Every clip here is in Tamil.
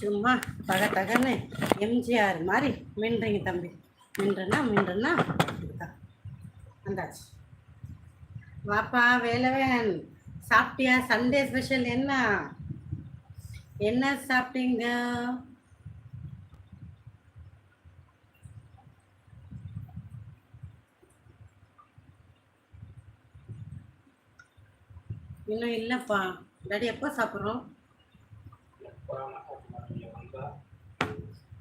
சும்மா தக தகன்னு எம்ஜிஆர் மாதிரி மின்றீங்க தம்பி. மின்றனா மின்றனா? இதுதான் வந்தாச்சு. வாப்பா வேலவன். சாப்பிட்டியா? சண்டே ஸ்பெஷல் என்ன? என்ன சாப்பிட்டீங்க? இன்னும் இல்லைப்பா. டாடி எப்போ சாப்பிட்றோம்?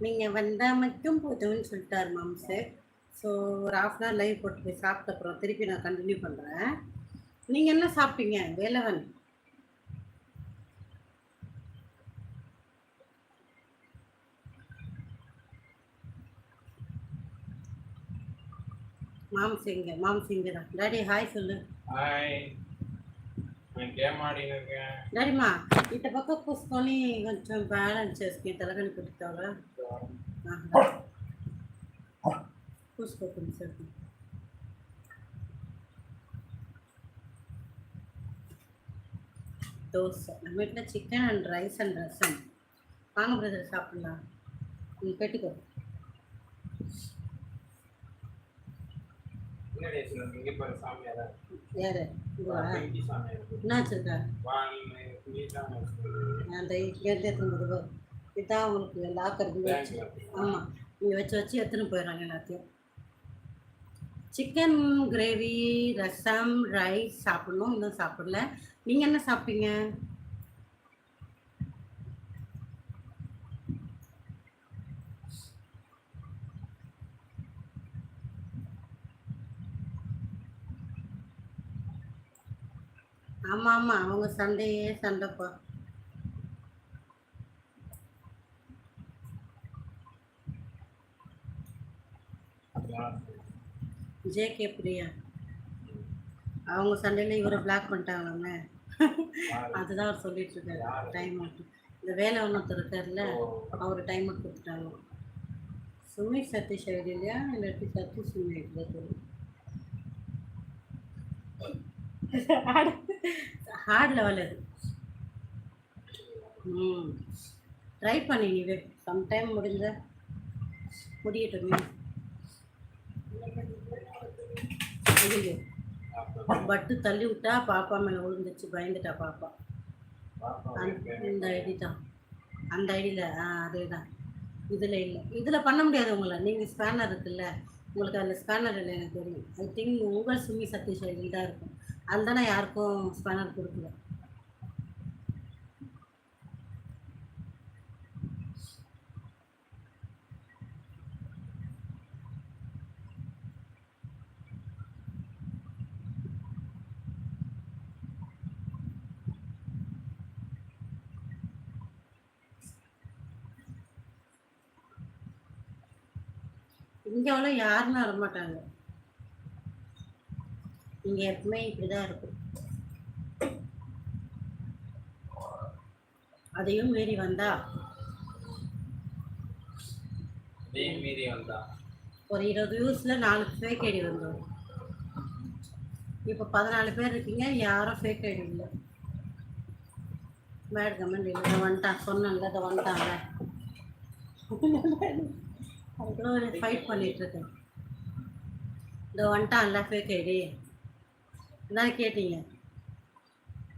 நீங்கள் வந்தால் மட்டும் போதும்னு சொல்லிட்டார் மேம் சார். ஸோ ஒரு ஆஃப் அன் ஹவர் லைவ் போட்டு போய் சாப்பிட்ட அப்புறம் திருப்பி நான் கண்டினியூ பண்ணுறேன் நீங்கள் என்ன சாப்பிட்டீங்க? வேலவன் மாம்சிங்க மாம்சிங்க தான் டாடி ஹாய் சொல்லு. ஹாய் நான் கேம் ஆடினு இருக்கேன். டாடிமா ఇటు పక్క కూసుకొని కొంచెం బ్యాలెన్స్ చేసుకుని తెలగని పెడతావా కూసుకో కొంచెం தோசை நம்ம வீட்டில் chicken and rice and rasam வாங்க பிரதர் சாப்பிட்லாம் நீ பெட்டிக்கோ யாரு? என்ன வச்சிருக்கா? வா நீ நீ தான் அந்த இங்கேருந்து எடுத்துன்னு போது இதுதான் உங்களுக்கு லாக்கர் வச்சு. ஆமாம் இங்கே வச்சு வச்சு எடுத்துன்னு போயிடுறாங்க எல்லாத்தையும். சிக்கன் கிரேவி ரசம் ரைஸ் சாப்பிடணும். இன்னும் சாப்பிடல. நீங்கள் என்ன சாப்பிட்டீங்க? ஆமாம் ஆமாம் அவங்க சண்டையே சண்டைப்பா ஜேகே பிரியா? அவங்க சண்டையில் இவரை பிளாக் பண்ணிட்டாங்களாங்க அதுதான் அவர் சொல்லிட்டு இருக்காரு டைம் அவுட் இந்த வேலை ஒன்றொருத்தர் இருக்கார்ல அவர் டைம் அவுட் கொடுத்துட்டாங்க சுமி சதீஷ் ஐடியா இல்லாட்டி சதீஷ் சுமி ஐடியா தெரியும் ஹார்ட் லெவல் அது. ம். ட்ரை பண்ணி நீ சம்டைம் முடிஞ்ச முடியட்டுமே ஐயோ பட்டு தள்ளி விட்டா பாப்பா மேலே விழுந்துச்சு பயந்துட்டா பாப்பா. அந்த- இந்த ஐடி தான். அந்த ஐடியில் ஆ அதே தான் இதில் இல்லை. இதில் பண்ண முடியாது உங்களை. நீங்கள் ஸ்கேனர் இருக்குல்ல. உங்களுக்கு அதில் ஸ்கேனர் இல்லை எனக்கு தெரியும். ஐ திங்க் உங்கள் சுமி சதீஷ் ஐடியில் தான் இருக்கும். அதில் நான் யாருக்கும் ஸ்பேனர் கொடுக்கல. இங்கே அவ்வளோ யாருன்னு வரமாட்டாங்க இங்கே எப்பவுமே இப்படி தான் இருக்கும். அதையும் மீறி வந்தா? அதே மீறி வந்தா? ஒரு இருபது வியூஸில் நாலு ஃபேக் ஐடி வந்துடும் இப்போ பதினாலு பேர் இருக்கீங்க யாரும் ஃபேக் ஐடி இல்லை. பேட் கமெண்ட் இல்லை. வந்துட்டான் சொன்னேன்ல இதை வந்துட்டாங்க அதுக்குள்ள ஒரு ஃபைட் பண்ணிகிட்ருக்கேன் இதை வந்துட்டான்ல ஃபேக் ஐடி என்ன கேட்டீங்க.